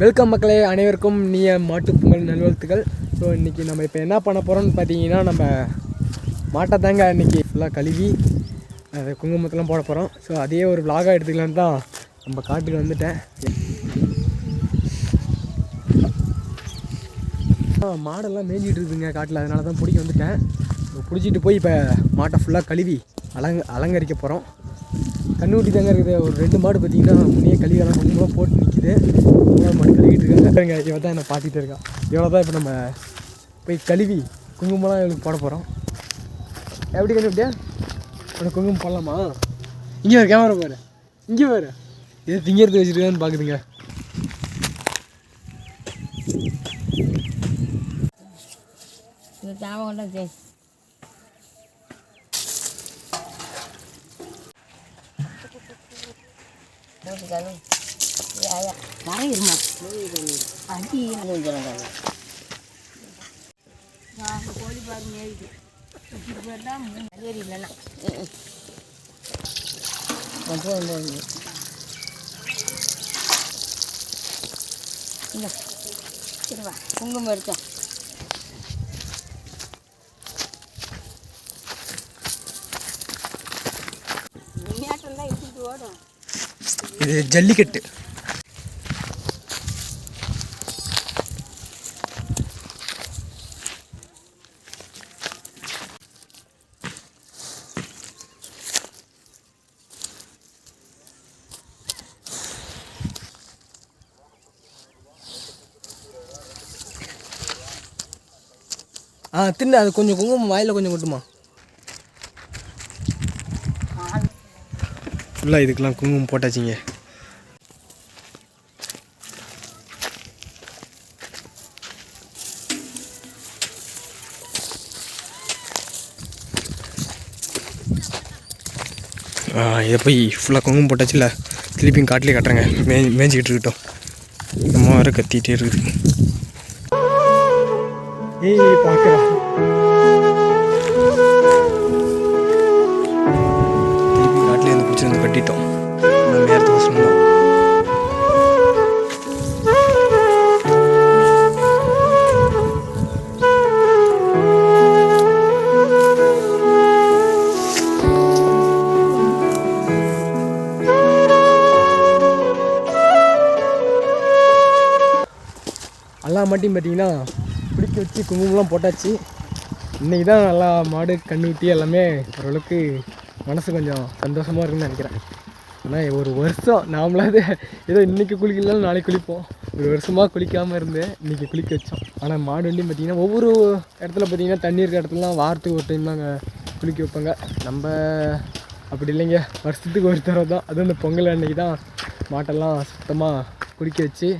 Welcome மக்களே அனைவருக்கும் நீய மாட்டுப்பொங்கல் நல்வாழ்த்துக்கள். ஸோ இன்றைக்கி நம்ம இப்போ என்ன பண்ண போகிறோம்னு பார்த்தீங்கன்னா நம்ம மாட்டை தாங்க இன்றைக்கி ஃபுல்லாக கழுவி அது குங்குமத்தெலாம் போட போகிறோம் ஸோ அதே ஒரு விலாகாக எடுத்துக்கலான்னு தான் நம்ம காட்டுக்கு வந்துட்டேன். ஆ, மாடெல்லாம் மேய்ஞ்சிட்டு இருக்குதுங்க காட்டில் அதனால தான் பிடிக்க வந்துட்டேன் பிடிச்சிட்டு போய் இப்போ மாட்டை ஃபுல்லாக கழுவி அலங்க அலங்கரிக்க போகிறோம் கண்ணுக்குட்டி தாங்க இருக்குது. ஒரு ரெண்டு மாடு பார்த்தீங்கன்னா முன்னே கழுவியெல்லாம் கொஞ்சமாக போட்டு நிற்கிது மூணாவது மாடு கழுவிட்டு இருக்காங்க. இவன் தான் என்னை பார்த்துட்டு இருக்கான். இவ்வளோ தான் இப்போ நம்ம போய் கழுவி குங்குமம்லாம் இவளுக்கு போட போகிறோம் எப்படி கண்டுபிட்டியா உனக்கு குங்குமம் போடலாமா? இங்கே ஒரு கேமரா பாரு. இங்கே பாரு. எது திங்கிறது வச்சுருக்கான்னு பார்க்குதுங்க இந்த தேவை கொண்டா ஜெய் மறையிருமா அடி கோழி பாரு மேயுது இப்படி போயிட்டா மலையேறி இல்லைன்னா இல்லை சரிவா குங்குமம் எடுத்தோம் தான் எடுத்துட்டு ஓடும் இது ஜல்லிக்கட்டு. ஆ தின்னு அது கொஞ்சம் குங்குமம் வாயில் கொஞ்சம் கொட்டுமா? ஃபுல்லாக இதுக்கெல்லாம் குங்குமம் போட்டாச்சிங்க. இதை போய் ஃபுல்லாக குங்குமம் போட்டாச்சுல திருப்பியும் காட்டிலே கட்டுறேங்க. மே மேய்ஞ்சிக்கிட்டு இருக்கட்டும். நம்ம வர கத்திகிட்டே இருக்குது. ஏய் பார்க்குறா கட்டிட்டோம். நம்ம நேரத்துக்கு சொன்னோம். எல்லாம் மட்டும் பார்த்தீங்கன்னா பிடிக்க வச்சு குங்குமம்லாம் போட்டாச்சு. இன்றைக்கி தான் நல்லா மாடு கண்ணு ஊட்டி எல்லாமே ஓரளவுக்கு மனசு கொஞ்சம் சந்தோஷமாக இருக்குன்னு நினைக்கிறேன். ஆனால் ஒரு வருஷம் நாமளாவது ஏதோ இன்றைக்கி குளிக்கலாம் நாளைக்கு குளிப்போம். ஒரு வருஷமாக குளிக்காமல் இருந்து இன்றைக்கி குளிக்க வச்சோம். ஆனால் மாடு வண்டியும் பார்த்திங்கன்னா ஒவ்வொரு இடத்துல பார்த்தீங்கன்னா தண்ணி இருக்க இடத்துலலாம் வாரத்துக்கு ஒரு டைம் நாங்கள் குளிக்க வைப்பாங்க. நம்ம அப்படி இல்லைங்க. வருஷத்துக்கு ஒரு தடவை தான். அதுவும் இந்த பொங்கல் அன்னைக்கு தான் மாட்டெல்லாம் சுத்தமாக குளிக்க வச்சு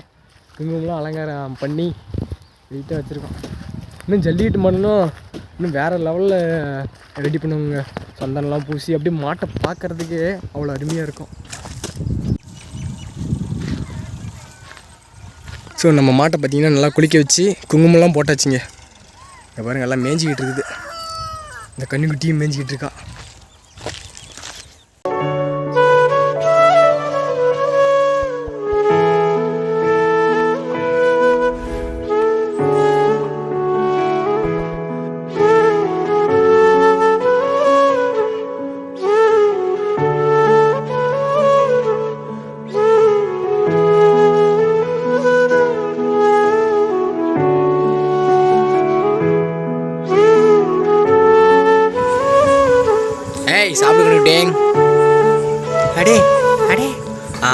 குங்குமம்லாம் அலங்காரம் பண்ணி வெயிட்டாக வச்சுருக்கோம். இன்னும் ஜல்லிக்கட்டு மாடணும் இன்னும் வேறு லெவலில் ரெடி பண்ணுவோங்க. சந்தனம்லாம் பூசி அப்படியே மாட்டை பார்க்குறதுக்கே அவ்வளோ அருமையாக இருக்கும். ஸோ நம்ம மாட்டை பார்த்திங்கன்னா நல்லா குளிக்க வச்சு குங்குமம்லாம் போட்டாச்சுங்க. இந்த பாருங்க எல்லாம் மேய்ஞ்சிக்கிட்டு இருக்குது. இந்த கன்னிக்குட்டியும் மேய்ஞ்சிக்கிட்டு இருக்கா. சாப்பிடுக்கணும் டேங். அடே அடே. ஆ.